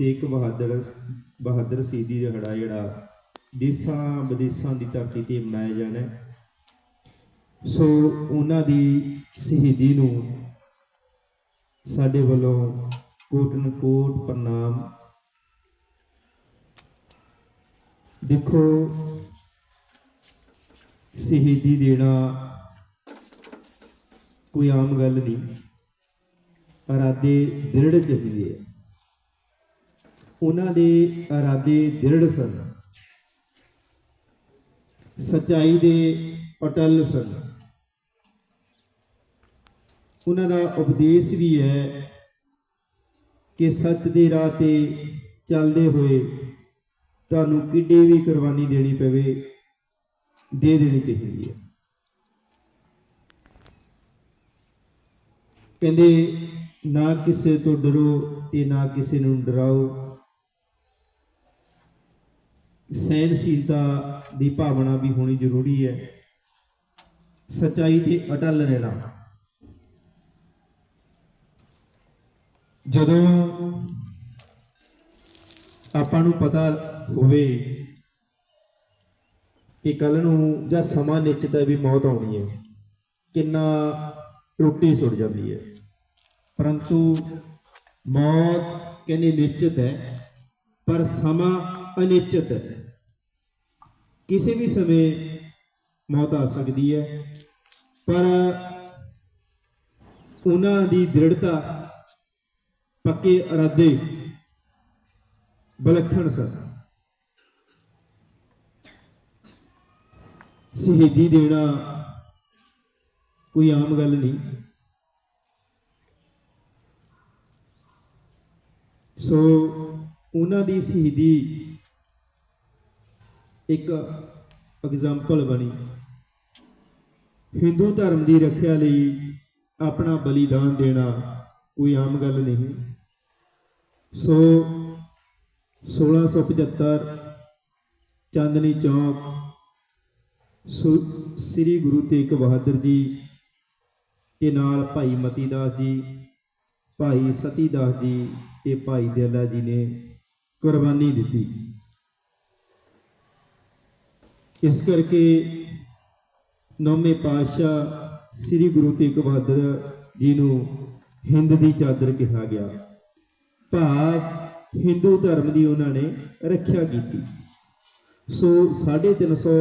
ਇੱਕ ਬਹਾਦਰ ਬਹਾਦਰ ਸ਼ਹੀਦੀ ਦਿਹਾੜਾ ਜਿਹੜਾ ਦੇਸਾਂ ਵਿਦੇਸਾਂ ਦੀ ਧਰਤੀ ਤੇ ਮਨਾਇਆ ਜਾਣਾ ਸੋ ਉਹਨਾਂ ਦੀ ਸ਼ਹੀਦੀ ਨੂੰ ਸਾਡੇ ਵੱਲੋਂ ਕੋਟਨ ਕੋਟ ਪ੍ਰਣਾਮ। ਦੇਖੋ, ਸ਼ਹੀਦੀ ਦੇਣਾ ਕੋਈ ਆਮ ਗੱਲ ਨਹੀਂ ਇਰਾਦੇ ਦ੍ਰਿੜ ਚਾਹੀਦੇ ਹੈ। ਉਹਨਾਂ ਦੇ ਇਰਾਦੇ ਦ੍ਰਿੜ ਸਨ। ਸਚਾਈ ਦੇ ਅਟਲ ਸਨ। ਉਹਨਾਂ ਦਾ ਉਪਦੇਸ਼ ਵੀ ਹੈ ਕਿ ਸੱਚ ਦੇ ਰਾਹ ਤੇ ਚੱਲਦੇ ਹੋਏ ਤੁਹਾਨੂੰ ਕਿੱਡੀ ਵੀ ਕੁਰਬਾਨੀ ਦੇਣੀ ਪਵੇ, ਦੇ ਦੇਣੀ ਚਾਹੀਦੀ ਹੈ। ਕਹਿੰਦੇ, ਨਾ ਕਿਸੇ ਤੋਂ ਡਰੋ ਤੇ ਨਾ ਕਿਸੇ ਨੂੰ ਡਰਾਓ। ਸਹਿਨਸ਼ੀਲਤਾ ਦੀ ਭਾਵਨਾ ਵੀ ਹੋਣੀ ਜ਼ਰੂਰੀ ਹੈ। ਸਚਾਈ ਤੇ ਅਟਲ ਰਹਿਣਾ। ਜਦੋਂ ਆਪਾਂ ਨੂੰ ਪਤਾ ਹੋਵੇ ਕਿ ਕੱਲ ਨੂੰ ਜਾਂ ਸਮਾਂ ਨਿਸ਼ਚਿਤ ਹੈ ਵੀ ਮੌਤ ਆਉਣੀ ਹੈ, ਕਿੰਨਾ ਰੋਟੀ ਸੁੱਟ ਜਾਂਦੀ ਹੈ। ਪਰੰਤੂ ਮੌਤ ਕਹਿੰਦੇ ਨਿਸ਼ਚਿਤ ਹੈ, ਪਰ ਸਮਾਂ ਅਨਿਸ਼ਚਿਤ ਹੈ। ਕਿਸੇ ਵੀ ਸਮੇਂ ਮੌਤ ਆ ਸਕਦੀ ਹੈ, ਪਰ ਉਹਨਾਂ ਦੀ ਦ੍ਰਿੜਤਾ ਪੱਕੇ ਇਰਾਦੇ ਬਲਖਣ ਸਨ। ਸ਼ਹੀਦੀ ਦੇਣਾ ਕੋਈ ਆਮ ਗੱਲ ਨਹੀਂ। ਸੋ ਉਹਨਾਂ ਦੀ ਸ਼ਹੀਦੀ ਇੱਕ ਐਗਜ਼ਾਮਪਲ ਬਣੀ। ਹਿੰਦੂ ਧਰਮ ਦੀ ਰੱਖਿਆ ਲਈ ਆਪਣਾ ਬਲੀਦਾਨ ਦੇਣਾ ਕੋਈ ਆਮ ਗੱਲ ਨਹੀਂ। ਸੋ 1675 ਚਾਂਦਨੀ ਚੌਕ ਸੁ- ਸ੍ਰੀ ਗੁਰੂ ਤੇਗ ਬਹਾਦਰ ਜੀ ਤੇ ਨਾਲ ਭਾਈ ਮਤੀ ਦਾਸ ਜੀ, ਭਾਈ ਸਤੀ ਦਾਸ ਜੀ ਤੇ ਭਾਈ ਦਿਆਲਾ ਜੀ ਨੇ ਕੁਰਬਾਨੀ ਦਿੱਤੀ। ਇਸ ਕਰਕੇ ਨੌਵੇਂ ਪਾਤਸ਼ਾਹ ਸ੍ਰੀ ਗੁਰੂ ਤੇਗ ਬਹਾਦਰ ਜੀ ਨੂੰ ਹਿੰਦ ਦੀ ਚਾਦਰ ਕਿਹਾ ਗਿਆ। ਭਾਵ ਹਿੰਦੂ ਧਰਮ ਦੀ ਉਹਨਾਂ ਨੇ ਰੱਖਿਆ ਕੀਤੀ। ਸੋ 350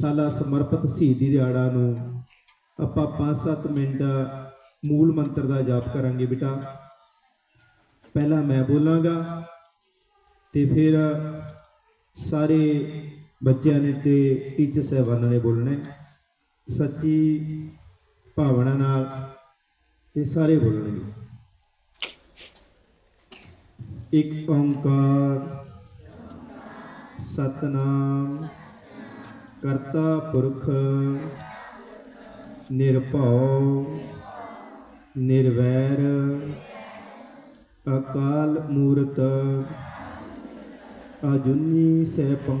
ਸਾਲਾ ਸਮਰਪਿਤ ਸ਼ਹੀਦੀ ਦਿਹਾੜਾ ਨੂੰ ਆਪਾਂ 5-7 ਮਿੰਟ ਮੂਲ ਮੰਤਰ ਦਾ ਜਾਪ ਕਰਾਂਗੇ ਬੇਟਾ। ਪਹਿਲਾਂ ਮੈਂ ਬੋਲਾਂਗਾ ਤੇ ਫਿਰ ਸਾਰੇ ਬੱਚਿਆਂ ਨੇ ਤੇ ਟੀਚਰ ਸਾਹਿਬਾਨਾਂ ਨੇ ਬੋਲਣਾ ਸੱਚੀ ਭਾਵਨਾ ਨਾਲ ਇਹ ਸਾਰੇ ਬੋਲਣਗੇ। ਇੱਕ ਓੰਕਾਰ ਸਤਨਾਮ ਕਰਤਾ ਪੁਰਖ ਨਿਰਭਉ ਨਿਰਵੈਰ ਅਕਾਲ ਮੂਰਤ ਅਜੁਨੀ ਸੈਭੰ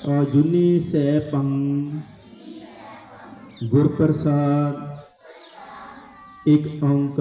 ਅਜੁਨੀ ਸੈਭੰ ਗੁਰ ਪ੍ਰਸਾਦ ਇੱਕ ਓੰਕਾਰ।